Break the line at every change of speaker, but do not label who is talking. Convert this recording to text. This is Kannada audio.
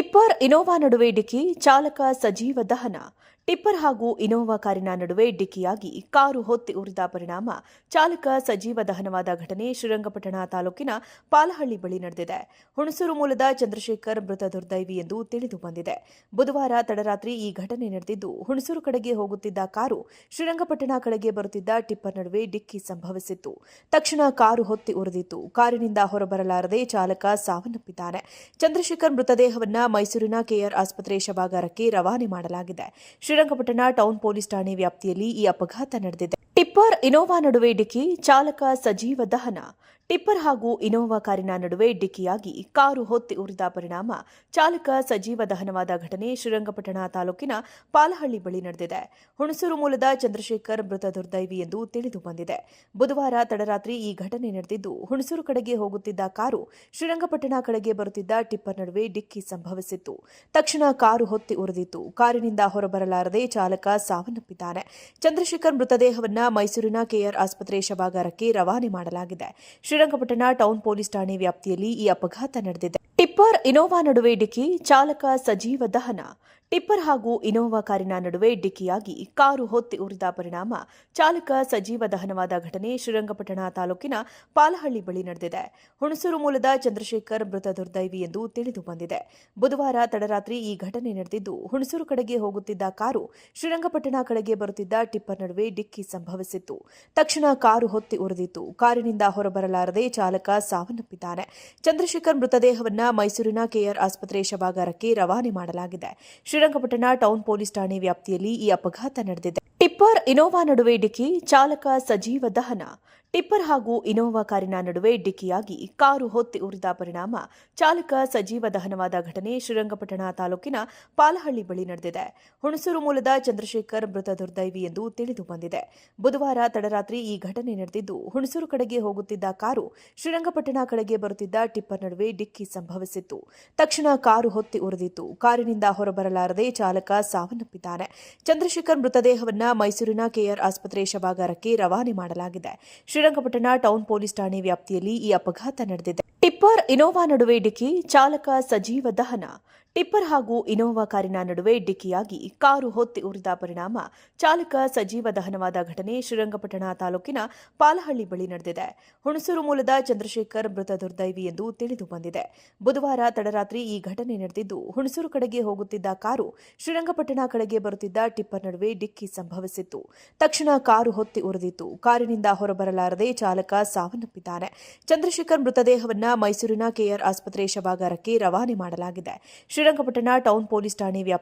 ಟಿಪ್ಪರ್ ಇನೋವಾ ನಡುವೆ ಡಿಕ್ಕಿ ಚಾಲಕ ಸಜೀವ ದಹನ ಟಿಪ್ಪರ್ ಹಾಗೂ ಇನೋವಾ ಕಾರಿನ ನಡುವೆ ಡಿಕ್ಕಿಯಾಗಿ ಕಾರು ಹೊತ್ತಿ ಉರಿದ ಪರಿಣಾಮ ಚಾಲಕ ಸಜೀವ ದಹನವಾದ ಘಟನೆ ಶ್ರೀರಂಗಪಟ್ಟಣ ತಾಲೂಕಿನ ಪಾಲಹಳ್ಳಿ ಬಳಿ ನಡೆದಿದೆ. ಹುಣಸೂರು ಮೂಲದ ಚಂದ್ರಶೇಖರ್ ಮೃತ ದುರ್ದೈವಿ ಎಂದು ತಿಳಿದು ಬಂದಿದೆ. ಬುಧವಾರ ತಡರಾತ್ರಿ ಈ ಘಟನೆ ನಡೆದಿದ್ದು, ಹುಣಸೂರು ಕಡೆಗೆ ಹೋಗುತ್ತಿದ್ದ ಕಾರು ಶ್ರೀರಂಗಪಟ್ಟಣ ಕಡೆಗೆ ಬರುತ್ತಿದ್ದ ಟಿಪ್ಪರ್ ನಡುವೆ ಡಿಕ್ಕಿ ಸಂಭವಿಸಿತ್ತು. ತಕ್ಷಣ ಕಾರು ಹೊತ್ತಿ ಉರಿದಿತ್ತು. ಕಾರಿನಿಂದ ಹೊರಬರಲಾರದೆ ಚಾಲಕ ಸಾವನ್ನಪ್ಪಿದ್ದಾನೆ. ಚಂದ್ರಶೇಖರ್ ಮೃತದೇಹವನ್ನು ಮೈಸೂರಿನ ಕೆಆರ್ ಆಸ್ಪತ್ರೆ ಶವಾಗಾರಕ್ಕೆ ರವಾನೆ ಮಾಡಲಾಗಿದೆ. ಶ್ರೀರಂಗಪಟ್ಟಣ ಟೌನ್ ಪೊಲೀಸ್ ಠಾಣೆ ವ್ಯಾಪ್ತಿಯಲ್ಲಿ ಈ ಅಪಘಾತ ನಡೆದಿದೆ. ಟಿಪ್ಪರ್ ಇನೋವಾ ನಡುವೆ ಡಿಕ್ಕಿ ಚಾಲಕ ಸಜೀವ ದಹನ. ಟಿಪ್ಪರ್ ಹಾಗೂ ಇನೋವಾ ಕಾರಿನ ನಡುವೆ ಡಿಕ್ಕಿಯಾಗಿ ಕಾರು ಹೊತ್ತಿ ಉರಿದ ಪರಿಣಾಮ ಚಾಲಕ ಸಜೀವ ದಹನವಾದ ಘಟನೆ ಶ್ರೀರಂಗಪಟ್ಟಣ ತಾಲೂಕಿನ ಪಾಲಹಳ್ಳಿ ಬಳಿ ನಡೆದಿದೆ. ಹುಣಸೂರು ಮೂಲದ ಚಂದ್ರಶೇಖರ್ ಮೃತ ದುರ್ದೈವಿ ಎಂದು ತಿಳಿದು ಬಂದಿದೆ. ಬುಧವಾರ ತಡರಾತ್ರಿ ಈ ಘಟನೆ ನಡೆದಿದ್ದು, ಹುಣಸೂರು ಕಡೆಗೆ ಹೋಗುತ್ತಿದ್ದ ಕಾರು ಶ್ರೀರಂಗಪಟ್ಟಣ ಕಡೆಗೆ ಬರುತ್ತಿದ್ದ ಟಿಪ್ಪರ್ ನಡುವೆ ಡಿಕ್ಕಿ ಸಂಭವಿಸಿತ್ತು. ತಕ್ಷಣ ಕಾರು ಹೊತ್ತಿ ಉರಿದಿತ್ತು. ಕಾರಿನಿಂದ ಹೊರಬರಲಾರದೆ ಚಾಲಕ ಸಾವನ್ನಪ್ಪಿದ್ದಾನೆ. ಚಂದ್ರಶೇಖರ್ ಮೃತದೇಹವನ್ನ ಮೈಸೂರಿನ ಕೆಆರ್ ಆಸ್ಪತ್ರೆ ಶವಾಗಾರಕ್ಕೆ ರವಾನೆ ಮಾಡಲಾಗಿದೆ. ಶ್ರೀರಂಗಪಟ್ಟಣ ಟೌನ್ ಪೊಲೀಸ್ ಠಾಣೆ ವ್ಯಾಪ್ತಿಯಲ್ಲಿ ಈ ಅಪಘಾತ ನಡೆದಿದೆ. ಟಿಪ್ಪರ್ ಇನೋವಾ ನಡುವೆ ಡಿಕ್ಕಿ, ಚಾಲಕ ಸಜೀವ ದಹನ ಟಿಪ್ಪರ್ ಹಾಗೂ ಇನೋವಾ ಕಾರಿನ ನಡುವೆ ಡಿಕ್ಕಿಯಾಗಿ ಕಾರು ಹೊತ್ತಿ ಉರಿದ ಪರಿಣಾಮ ಚಾಲಕ ಸಜೀವ ದಹನವಾದ ಘಟನೆ ಶ್ರೀರಂಗಪಟ್ಟಣ ತಾಲೂಕಿನ ಪಾಲಹಳ್ಳಿ ಬಳಿ ನಡೆದಿದೆ. ಹುಣಸೂರು ಮೂಲದ ಚಂದ್ರಶೇಖರ್ ಮೃತ ದುರ್ದೈವಿ ಎಂದು ತಿಳಿದು ಬಂದಿದೆ. ಬುಧವಾರ ತಡರಾತ್ರಿ ಈ ಘಟನೆ ನಡೆದಿದ್ದು, ಹುಣಸೂರು ಕಡೆಗೆ ಹೋಗುತ್ತಿದ್ದ ಕಾರು ಶ್ರೀರಂಗಪಟ್ಟಣ ಕಡೆಗೆ ಬರುತ್ತಿದ್ದ ಟಿಪ್ಪರ್ ನಡುವೆ ಡಿಕ್ಕಿ ಸಂಭವಿಸಿತ್ತು. ತಕ್ಷಣ ಕಾರು ಹೊತ್ತಿ ಉರಿದಿತ್ತು. ಕಾರಿನಿಂದ ಹೊರಬರಲಾರದೆ ಚಾಲಕ ಸಾವನ್ನಪ್ಪಿದ್ದಾನೆ. ಚಂದ್ರಶೇಖರ್ ಮೃತದೇಹವನ್ನು ಮೈಸೂರಿನ ಕೆಆರ್ ಆಸ್ಪತ್ರೆ ಶವಾಗಾರಕ್ಕೆ ರವಾನೆ ಮಾಡಲಾಗಿದೆ. ಶ್ರೀರಂಗಪಟ್ಟಣ ಟೌನ್ ಪೊಲೀಸ್ ಠಾಣೆ ವ್ಯಾಪ್ತಿಯಲ್ಲಿ ಈ ಅಪಘಾತ ನಡೆದಿದೆ. ಟಿಪ್ಪರ್ ಇನೋವಾ ನಡುವೆ ಡಿಕ್ಕಿ ಚಾಲಕ ಸಜೀವ ದಹನ. ಟಿಪ್ಪರ್ ಹಾಗೂ ಇನೋವಾ ಕಾರಿನ ನಡುವೆ ಡಿಕ್ಕಿಯಾಗಿ ಕಾರು ಹೊತ್ತಿ ಉರಿದ ಪರಿಣಾಮ ಚಾಲಕ ಸಜೀವ ದಹನವಾದ ಘಟನೆ ಶ್ರೀರಂಗಪಟ್ಟಣ ತಾಲೂಕಿನ ಪಾಲಹಳ್ಳಿ ಬಳಿ ನಡೆದಿದೆ. ಹುಣಸೂರು ಮೂಲದ ಚಂದ್ರಶೇಖರ್ ಮೃತ ದುರ್ದೈವಿ ಎಂದು ತಿಳಿದು ಬಂದಿದೆ. ಬುಧವಾರ ತಡರಾತ್ರಿ ಈ ಘಟನೆ ನಡೆದಿದ್ದು, ಹುಣಸೂರು ಕಡೆಗೆ ಹೋಗುತ್ತಿದ್ದ ಕಾರು ಶ್ರೀರಂಗಪಟ್ಟಣ ಕಡೆಗೆ ಬರುತ್ತಿದ್ದ ಟಿಪ್ಪರ್ ನಡುವೆ ಡಿಕ್ಕಿ ಸಂಭವಿಸಿತ್ತು. ತಕ್ಷಣ ಕಾರು ಹೊತ್ತಿ ಉರಿದಿತ್ತು. ಕಾರಿನಿಂದ ಹೊರಬರಲಾರದೆ ಚಾಲಕ ಸಾವನ್ನಪ್ಪಿದ್ದಾನೆ. ಚಂದ್ರಶೇಖರ್ ಮೃತದೇಹವನ್ನು ಮೈಸೂರಿನ ಕೆಆರ್ ಆಸ್ಪತ್ರೆ ಶವಾಗಾರಕ್ಕೆ ರವಾನೆ ಮಾಡಲಾಗಿದೆ. ಶ್ರೀರಂಗಪಟ್ಟಣ ಟೌನ್ ಪೊಲೀಸ್ ಠಾಣೆ ವ್ಯಾಪ್ತಿಯಲ್ಲಿ ಈ ಅಪಘಾತ ನಡೆದಿದೆ. ಟಿಪ್ಪರ್ ಇನೋವಾ ನಡುವೆ ಡಿಕ್ಕಿ ಚಾಲಕ ಸಜೀವ ದಹನ. ಟಿಪ್ಪರ್ ಹಾಗೂ ಇನೋವಾ ಕಾರಿನ ನಡುವೆ ಡಿಕ್ಕಿಯಾಗಿ ಕಾರು ಹೊತ್ತಿ ಉರಿದ ಪರಿಣಾಮ ಚಾಲಕ ಸಜೀವ ದಹನವಾದ ಘಟನೆ ಶ್ರೀರಂಗಪಟ್ಟಣ ತಾಲೂಕಿನ ಪಾಲಹಳ್ಳಿ ಬಳಿ ನಡೆದಿದೆ. ಹುಣಸೂರು ಮೂಲದ ಚಂದ್ರಶೇಖರ್ ಮೃತ ದುರ್ದೈವಿ ಎಂದು ತಿಳಿದು ಬಂದಿದೆ. ಬುಧವಾರ ತಡರಾತ್ರಿ ಈ ಘಟನೆ ನಡೆದಿದ್ದು, ಹುಣಸೂರು ಕಡೆಗೆ ಹೋಗುತ್ತಿದ್ದ ಕಾರು ಶ್ರೀರಂಗಪಟ್ಟಣ ಕಡೆಗೆ ಬರುತ್ತಿದ್ದ ಟಿಪ್ಪರ್ ನಡುವೆ ಡಿಕ್ಕಿ ಸಂಭವಿಸಿತ್ತು. ತಕ್ಷಣ ಕಾರು ಹೊತ್ತಿ ಉರಿದಿತ್ತು. ಕಾರಿನಿಂದ ಹೊರಬರಲಾರದೆ ಚಾಲಕ ಸಾವನ್ನಪ್ಪಿದ್ದಾನೆ. ಚಂದ್ರಶೇಖರ್ ಮೃತದೇಹವನ್ನು ಮೈಸೂರಿನ ಕೆಆರ್ ಆಸ್ಪತ್ರೆ ಶವಾಗಾರಕ್ಕೆ ರವಾನೆ ಮಾಡಲಾಗಿದೆ. ಶ್ರೀರಂಗಪಟ್ಟಣ ಟೌನ್ ಪೊಲೀಸ್ ಠಾಣೆ ವ್ಯಾಪ್ತಿ